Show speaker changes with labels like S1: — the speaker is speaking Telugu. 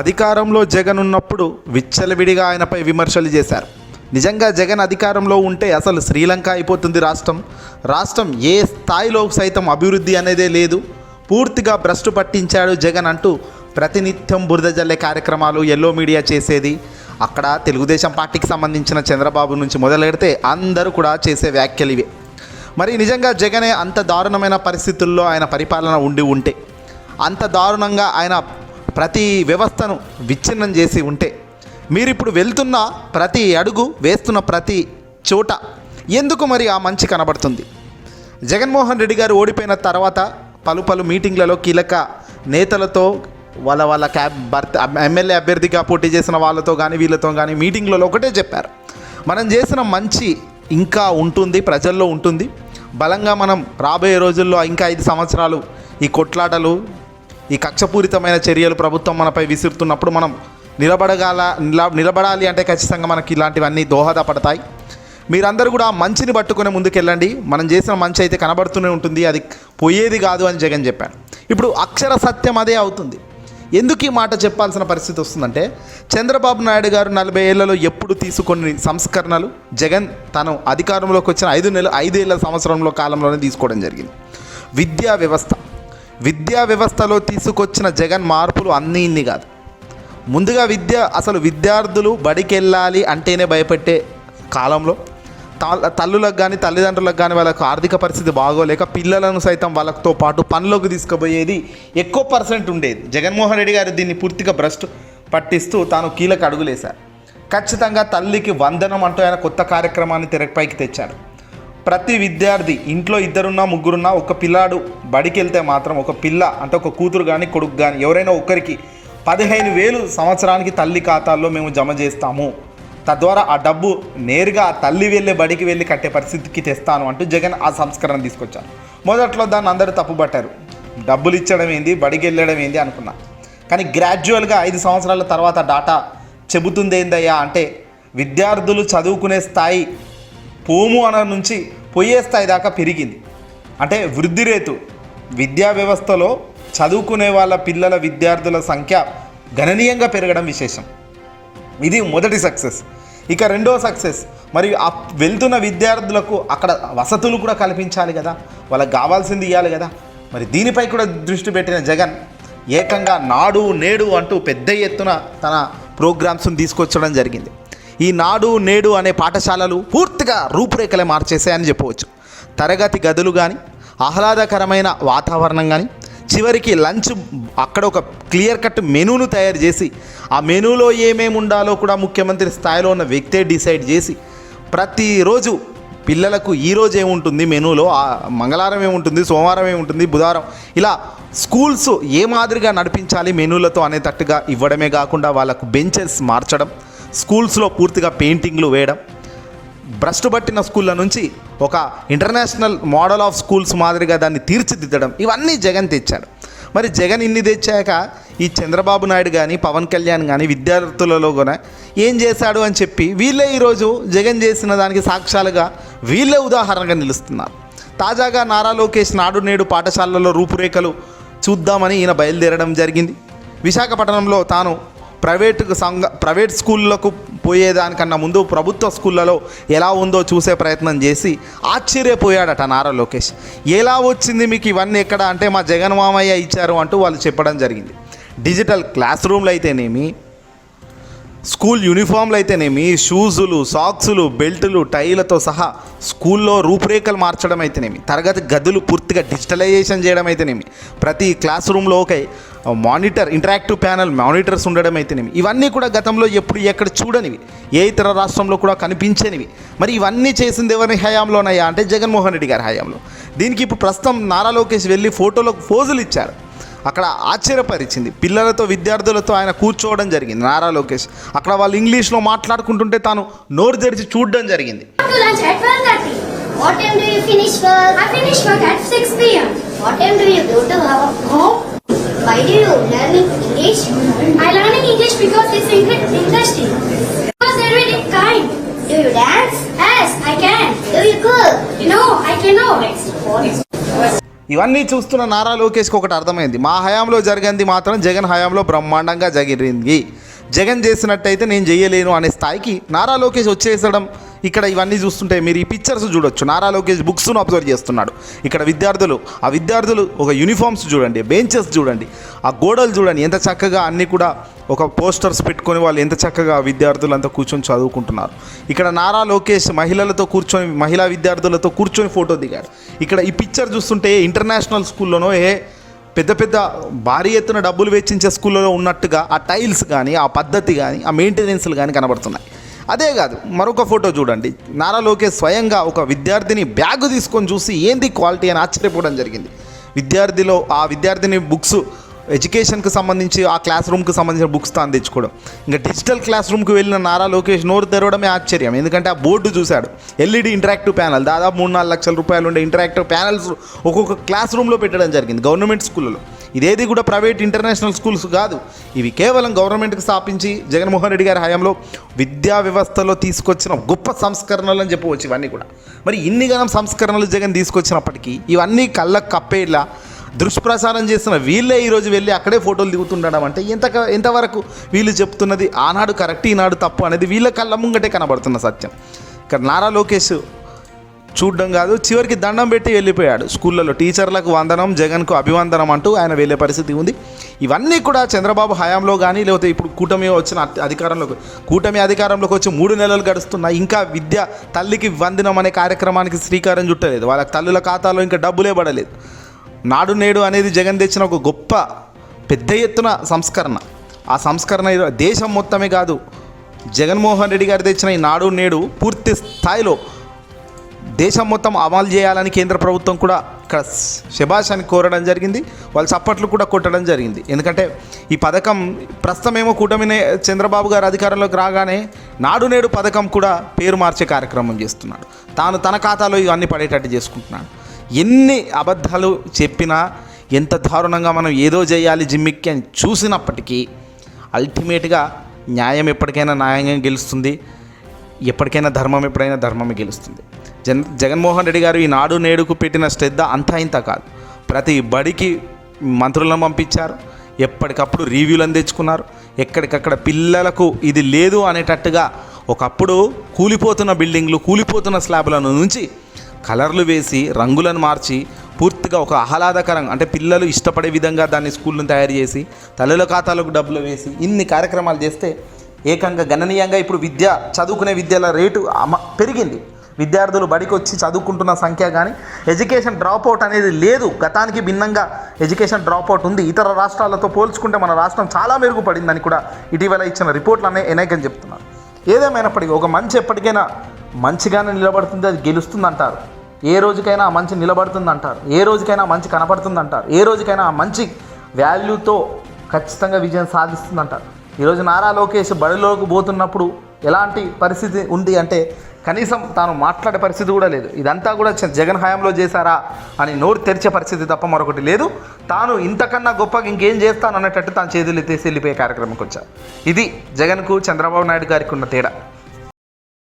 S1: అధికారంలో జగన్ ఉన్నప్పుడు విచ్చలవిడిగా ఆయనపై విమర్శలు చేశారు. నిజంగా జగన్ అధికారంలో ఉంటే అసలు శ్రీలంక అయిపోతుంది రాష్ట్రం. రాష్ట్రం ఏ స్థాయిలో సైతం అభివృద్ధి అనేదే లేదు. పూర్తిగా భ్రష్టు పట్టించాడు జగన్ అంటూ ప్రతినిత్యం బురద జల్లే కార్యక్రమాలు ఎల్లో మీడియా చేసేది. అక్కడ తెలుగుదేశం పార్టీకి సంబంధించిన చంద్రబాబు నుంచి మొదలెడితే అందరూ కూడా చేసే వ్యాఖ్యలు ఇవే. మరి నిజంగా జగనే అంత దారుణమైన పరిస్థితుల్లో ఆయన పరిపాలన ఉండి ఉంటే అంత దారుణంగా ఆయన ప్రతి వ్యవస్థను విచ్ఛిన్నం చేసి ఉంటే మీరు ఇప్పుడు వెళ్తున్న ప్రతి అడుగు వేస్తున్న ప్రతి చోట ఎందుకు మరి ఆ మంచి కనబడుతుంది? జగన్మోహన్ రెడ్డి గారు ఓడిపోయిన తర్వాత పలు పలు మీటింగ్లలో కీలక నేతలతో వాళ్ళ వాళ్ళ క్యాబ్ భర్త ఎమ్మెల్యే అభ్యర్థిగా పోటీ చేసిన వాళ్ళతో కానీ వీళ్ళతో కానీ మీటింగ్లలో ఒకటే చెప్పారు. మనం చేసిన మంచి ఇంకా ఉంటుంది ప్రజల్లో ఉంటుంది. బలంగా మనం రాబోయే రోజుల్లో ఇంకా ఐదు సంవత్సరాలు ఈ కొట్లాటలు ఈ కక్షపూరితమైన చర్యలు ప్రభుత్వం మనపై విసురుతున్నప్పుడు మనం నిలబడగాల నిల నిలబడాలి అంటే ఖచ్చితంగా మనకి ఇలాంటివన్నీ దోహదపడతాయి. మీరందరూ కూడా ఆ మంచిని పట్టుకుని ముందుకెళ్ళండి. మనం చేసిన మంచి అయితే కనబడుతూనే ఉంటుంది. అది పోయేది కాదు అని జగన్ చెప్పాడు ఇప్పుడు అక్షర సత్యం అదే అవుతుంది. ఎందుకు ఈ మాట చెప్పాల్సిన పరిస్థితి వస్తుందంటే చంద్రబాబు నాయుడు గారు నలభై ఏళ్ళలో ఎప్పుడు తీసుకొని సంస్కరణలు జగన్ తను అధికారంలోకి వచ్చిన ఐదు నెలలు ఐదేళ్ళ సంవత్సరంలో కాలంలోనే తీసుకోవడం జరిగింది. విద్యా వ్యవస్థ. విద్యా వ్యవస్థలో తీసుకొచ్చిన జగన్ మార్పులు అన్నీ ఇన్ని కాదు. ముందుగా విద్య అసలు విద్యార్థులు బడికెళ్ళాలి అంటేనే భయపెట్టే కాలంలో. తా- తల్లులకు కానీ తల్లిదండ్రులకు కానీ వాళ్ళకు ఆర్థిక పరిస్థితి బాగోలేక పిల్లలను సైతం వాళ్ళతో పాటు పనిలోకి తీసుకుపోయేది ఎక్కువ పర్సెంట్ ఉండేది. జగన్మోహన్ రెడ్డి గారు దీన్ని పూర్తిగా భ్రష్టు పట్టిస్తూ తాను కీలక అడుగులేశారు. ఖచ్చితంగా తల్లికి వందనం అంటూ ఆయన కొత్త కార్యక్రమాన్ని తెరపైకి తెచ్చారు. ప్రతి విద్యార్థి ఇంట్లో ఇద్దరున్నా ముగ్గురున్నా ఒక పిల్లాడు బడికి వెళ్తే మాత్రం ఒక పిల్ల అంటే ఒక కూతురు కానీ కొడుకు కానీ ఎవరైనా ఒక్కరికి పదిహేను వేలు సంవత్సరానికి తల్లి ఖాతాల్లో మేము జమ చేస్తాము. తద్వారా ఆ డబ్బు నేరుగా ఆ తల్లి వెళ్ళే బడికి వెళ్ళి కట్టే పరిస్థితికి తెస్తాను అంటూ జగన్ ఆ సంస్కరణ తీసుకొచ్చారు. మొదట్లో దాన్ని అందరూ తప్పుపట్టారు. డబ్బులు ఇచ్చడం ఏంది? బడికి వెళ్ళడం ఏంది? అనుకున్నా. కానీ గ్రాడ్యువల్గా ఐదు సంవత్సరాల తర్వాత డాటా చెబుతుంది ఏందయ్యా అంటే విద్యార్థులు చదువుకునే స్థాయి పోము అన నుంచి పోయే స్థాయి దాకా పెరిగింది. అంటే వృద్ధి రేటు విద్యా వ్యవస్థలో చదువుకునే వాళ్ళ పిల్లల విద్యార్థుల సంఖ్య గణనీయంగా పెరగడం విశేషం. ఇది మొదటి సక్సెస్. ఇక రెండో సక్సెస్ మరి ఆ వెళ్తున్న విద్యార్థులకు అక్కడ వసతులు కూడా కల్పించాలి కదా వాళ్ళకి కావాల్సింది ఇవ్వాలి కదా. మరి దీనిపై కూడా దృష్టి పెట్టిన జగన్ ఏకంగా నాడు నేడు అంటూ పెద్ద ఎత్తున తన ప్రోగ్రామ్స్ని తీసుకొచ్చడం జరిగింది. ఈ నాడు నేడు అనే పాఠశాలలు పూర్తిగా రూపురేఖలే మార్చేసాయని చెప్పవచ్చు. తరగతి గదులు కానీ ఆహ్లాదకరమైన వాతావరణం కానీ చివరికి లంచ్ అక్కడ ఒక క్లియర్ కట్ మెనూను తయారు చేసి ఆ మెనూలో ఏమేమి ఉండాలో కూడా ముఖ్యమంత్రి స్థాయిలో ఉన్న వ్యక్తే డిసైడ్ చేసి ప్రతిరోజు పిల్లలకు ఈరోజు ఏముంటుంది మెనూలో? ఆ మంగళవారం ఏముంటుంది? సోమవారం ఏముంటుంది? బుధవారం? ఇలా స్కూల్స్ ఏ మాదిరిగా నడిపించాలి మెనూలతో అనేటట్టుగా ఇవ్వడమే కాకుండా వాళ్ళకు బెంచెస్ మార్చడం స్కూల్స్లో పూర్తిగా పెయింటింగ్లు వేయడం భ్రష్టు పట్టిన స్కూళ్ళ నుంచి ఒక ఇంటర్నేషనల్ మోడల్ ఆఫ్ స్కూల్స్ మాదిరిగా దాన్ని తీర్చిదిద్దడం ఇవన్నీ జగన్ తెచ్చాడు. మరి జగన్ ఇన్ని తెచ్చాక ఈ చంద్రబాబు నాయుడు కానీ పవన్ కళ్యాణ్ కానీ విద్యార్థులలో కూడా ఏం చేశాడు అని చెప్పి వీళ్ళే ఈరోజు జగన్ చేసిన దానికి సాక్ష్యాలుగా వీళ్ళే ఉదాహరణగా నిలుస్తున్నారు. తాజాగా నారా లోకేష్ నాడు నేడు పాఠశాలలో రూపురేఖలు చూద్దామని ఈయన బయలుదేరడం జరిగింది. విశాఖపట్నంలో తాను ప్రైవేట్ సంఘ ప్రైవేట్ స్కూళ్ళకు పోయేదానికన్నా ముందు ప్రభుత్వ స్కూళ్ళలో ఎలా ఉందో చూసే ప్రయత్నం చేసి ఆశ్చర్యపోయాడట నారా లోకేష్. ఎలా వచ్చింది మీకు ఇవన్నీ ఎక్కడ? అంటే మా జగన్ మామయ్య ఇచ్చారు అంటూ వాళ్ళు చెప్పడం జరిగింది. డిజిటల్ క్లాస్ రూమ్లు అయితేనేమి స్కూల్ యూనిఫామ్లు అయితేనేమి షూజులు సాక్సులు బెల్టులు టైలతో సహా స్కూల్లో రూపురేఖలు మార్చడం అయితేనేమి తరగతి గదులు పూర్తిగా డిజిటలైజేషన్ చేయడం అయితేనేమి ప్రతి క్లాస్ రూమ్లో ఒక మానిటర్ ఇంటరాక్టివ్ ప్యానల్ మానిటర్స్ ఉండడం అయితేనేమి ఇవన్నీ కూడా గతంలో ఎప్పుడు ఎక్కడ చూడనివి ఏ ఇతర రాష్ట్రంలో కూడా కనిపించనివి. మరి ఇవన్నీ చేసింది ఎవరి హయాంలోనయ్యా అంటే జగన్మోహన్ రెడ్డి గారి హయాంలో. దీనికి ఇప్పుడు ప్రస్తుతం నారా లోకేష్ వెళ్ళి ఫోటోలకు ఫోజులు ఇచ్చారు. అక్కడ ఆశ్చర్యపరిచింది. పిల్లలతో విద్యార్థులతో ఆయన కూర్చోవడం జరిగింది. నారా లోకేష్. అక్కడ వాళ్ళు ఇంగ్లీష్లో మాట్లాడుకుంటుంటే తాను నోరు తెరిచి చూడడం జరిగింది. ఇవన్నీ చూస్తున్న నారా లోకేష్కి ఒకటి అర్థమైంది. మా హయాంలో జరిగింది మాత్రం జగన్ హయాంలో బ్రహ్మాండంగా జరిగింది. జగన్ చేసినట్టయితే నేను చేయలేను అనే స్థాయికి నారా లోకేష్ వచ్చేసడం ఇక్కడ ఇవన్నీ చూస్తుంటే మీరు ఈ పిక్చర్స్ చూడొచ్చు. నారా లోకేష్ బుక్స్ను అబ్జర్వ్ చేస్తున్నాడు. ఇక్కడ విద్యార్థులు ఆ విద్యార్థులు ఒక యూనిఫామ్స్ చూడండి బెంచెస్ చూడండి ఆ గోడలు చూడండి. ఎంత చక్కగా అన్నీ కూడా ఒక పోస్టర్స్ పెట్టుకొని వాళ్ళు ఎంత చక్కగా విద్యార్థులంతా కూర్చొని చదువుకుంటున్నారు. ఇక్కడ నారా లోకేష్ మహిళలతో కూర్చొని మహిళా విద్యార్థులతో కూర్చొని ఫోటో దిగాడు. ఇక్కడ ఈ పిక్చర్ చూస్తుంటే ఇంటర్నేషనల్ స్కూల్లోనో ఏ పెద్ద పెద్ద భారీ ఎత్తున డబ్బులు వెచ్చించే స్కూల్లో ఉన్నట్టుగా ఆ టైల్స్ కానీ ఆ పద్ధతి కానీ ఆ మెయింటెనెన్స్లు కానీ కనబడుతున్నాయి. అదే కాదు మరొక ఫోటో చూడండి. నారా లోకేష్ స్వయంగా ఒక విద్యార్థిని బ్యాగ్ తీసుకొని చూసి ఏంది క్వాలిటీ అని ఆశ్చర్యపోవడం జరిగింది. విద్యార్థిలో ఆ విద్యార్థిని బుక్స్ ఎడ్యుకేషన్కి సంబంధించి ఆ క్లాస్ రూమ్కి సంబంధించిన బుక్స్ తాను తెచ్చుకోవడం. ఇంకా డిజిటల్ క్లాస్ రూమ్కి వెళ్ళిన నారా లోకేష్ నోరు తెరవడమే ఆశ్చర్యం. ఎందుకంటే ఆ బోర్డు చూశాడు. ఎల్ఈడి ఇంటరాక్టివ్ ప్యానల్ దాదాపు మూడు నాలుగు లక్షల రూపాయలు ఉండే ఇంటరాక్టివ్ ప్యానల్స్ ఒక్కొక్క క్లాస్ రూమ్లో పెట్టడం జరిగింది గవర్నమెంట్ స్కూల్లో ఇదేది కూడా ప్రైవేట్ ఇంటర్నేషనల్ స్కూల్స్ కాదు. ఇవి కేవలం గవర్నమెంట్కి స్థాపించి జగన్మోహన్ రెడ్డి గారి హయాంలో విద్యా వ్యవస్థలో తీసుకొచ్చిన గొప్ప సంస్కరణలు అని చెప్పవచ్చు ఇవన్నీ కూడా. మరి ఇన్ని గణం సంస్కరణలు జగన్ తీసుకొచ్చినప్పటికీ ఇవన్నీ కళ్ళకు కప్పేలా దుష్ప్రచారం చేస్తున్న వీళ్ళే ఈరోజు వెళ్ళి అక్కడే ఫోటోలు దిగుతుండడం అంటే ఎంత ఎంతవరకు వీళ్ళు చెప్తున్నది ఆనాడు కరెక్ట్ ఈనాడు తప్పు అనేది వీళ్ళ కళ్ళ ముంగటే కనబడుతున్న సత్యం. ఇక్కడ నారా లోకేష్ చూడడం కాదు చివరికి దండం పెట్టి వెళ్ళిపోయాడు. స్కూళ్ళలో టీచర్లకు వందనం జగన్కు అభివందనం అంటూ ఆయన వెళ్ళే పరిస్థితి ఉంది. ఇవన్నీ కూడా చంద్రబాబు హయాంలో కానీ లేకపోతే ఇప్పుడు కూటమి వచ్చిన అధికారంలోకి కూటమి అధికారంలోకి వచ్చి మూడు నెలలు గడుస్తున్నా ఇంకా విద్య తల్లికి వందనం అనే కార్యక్రమానికి శ్రీకారం చుట్టలేదు. వాళ్ళ తల్లుల ఖాతాలో ఇంకా డబ్బులే పడలేదు. నాడు నేడు అనేది జగన్ తెచ్చిన ఒక గొప్ప పెద్ద ఎత్తున సంస్కరణ. ఆ సంస్కరణ దేశం మొత్తమే కాదు జగన్మోహన్ రెడ్డి గారు తెచ్చిన ఈ నాడు నేడు పూర్తి స్థాయిలో దేశం మొత్తం అమలు చేయాలని కేంద్ర ప్రభుత్వం కూడా ఇక్కడ శబాష్ అని కోరడం జరిగింది. వాళ్ళు చప్పట్లు కూడా కొట్టడం జరిగింది. ఎందుకంటే ఈ పథకం ప్రస్తుతమేమో కూటమినే చంద్రబాబు గారు అధికారంలోకి రాగానే నాడు నేడు పథకం కూడా పేరు మార్చే కార్యక్రమం చేస్తున్నాడు. తాను తన ఖాతాలో ఇవన్నీ పడేటట్టు చేసుకుంటున్నాడు. ఎన్ని అబద్ధాలు చెప్పినా ఎంత దారుణంగా మనం ఏదో చేయాలి జిమ్మిక్కి అని చూసినప్పటికీ అల్టిమేట్గా న్యాయం ఎప్పటికైనా న్యాయంగా గెలుస్తుంది. ఎప్పటికైనా ధర్మం ఎప్పుడైనా ధర్మమే గెలుస్తుంది. జన్ జగన్మోహన్ రెడ్డి గారు ఈ నాడు నేడుకు పెట్టిన శ్రద్ధ అంతా ఇంత కాదు. ప్రతి బడికి మంత్రులను పంపించారు. ఎప్పటికప్పుడు రివ్యూలను తెచ్చుకున్నారు. ఎక్కడికక్కడ పిల్లలకు ఇది లేదు అనేటట్టుగా ఒకప్పుడు కూలిపోతున్న బిల్డింగ్లు కూలిపోతున్న స్లాబ్లను నుంచి కలర్లు వేసి రంగులను మార్చి పూర్తిగా ఒక ఆహ్లాదకరంగా అంటే పిల్లలు ఇష్టపడే విధంగా దాన్ని స్కూల్ను తయారు చేసి తల్లుల ఖాతాలకు డబ్బులు వేసి ఇన్ని కార్యక్రమాలు చేస్తే ఏకంగా గణనీయంగా ఇప్పుడు విద్య చదువుకునే విద్యల రేటు పెరిగింది. విద్యార్థులు బడికి వచ్చి చదువుకుంటున్న సంఖ్య కానీ ఎడ్యుకేషన్ డ్రాప్ అవుట్ అనేది లేదు. గతానికి భిన్నంగా ఎడ్యుకేషన్ డ్రాప్ అవుట్ ఉంది. ఇతర రాష్ట్రాలతో పోల్చుకుంటే మన రాష్ట్రం చాలా మెరుగుపడిందని కూడా ఇటీవల ఇచ్చిన రిపోర్ట్లు అనే చెప్తున్నారు. ఏదేమైనప్పటికీ ఒక మంచి ఎప్పటికైనా మంచిగానే నిలబడుతుంది అది గెలుస్తుంది అంటారు ఏ రోజుకైనా ఆ మంచి నిలబడుతుంది అంటారు ఏ రోజుకైనా మంచి కనపడుతుంది అంటారు ఏ రోజుకైనా ఆ మంచి వాల్యూతో ఖచ్చితంగా విజయం సాధిస్తుంది అంటారు ఈరోజు నారా లోకేష్ బడిలోకి పోతున్నప్పుడు ఎలాంటి పరిస్థితి ఉంది అంటే కనీసం తాను మాట్లాడే పరిస్థితి కూడా లేదు. ఇదంతా కూడా చ- జగన్ హయాంలో చేశారా అని నోరు తెరిచే పరిస్థితి తప్ప మరొకటి లేదు. తాను ఇంతకన్నా గొప్పగా ఇంకేం చేస్తాను అన్నట్టు తాను చేతులు ఎత్తేసి వెళ్ళిపోయే కార్యక్రమంకి వచ్చారు ఇది జగన్కు చంద్రబాబు నాయుడు గారికి ఉన్న తేడా.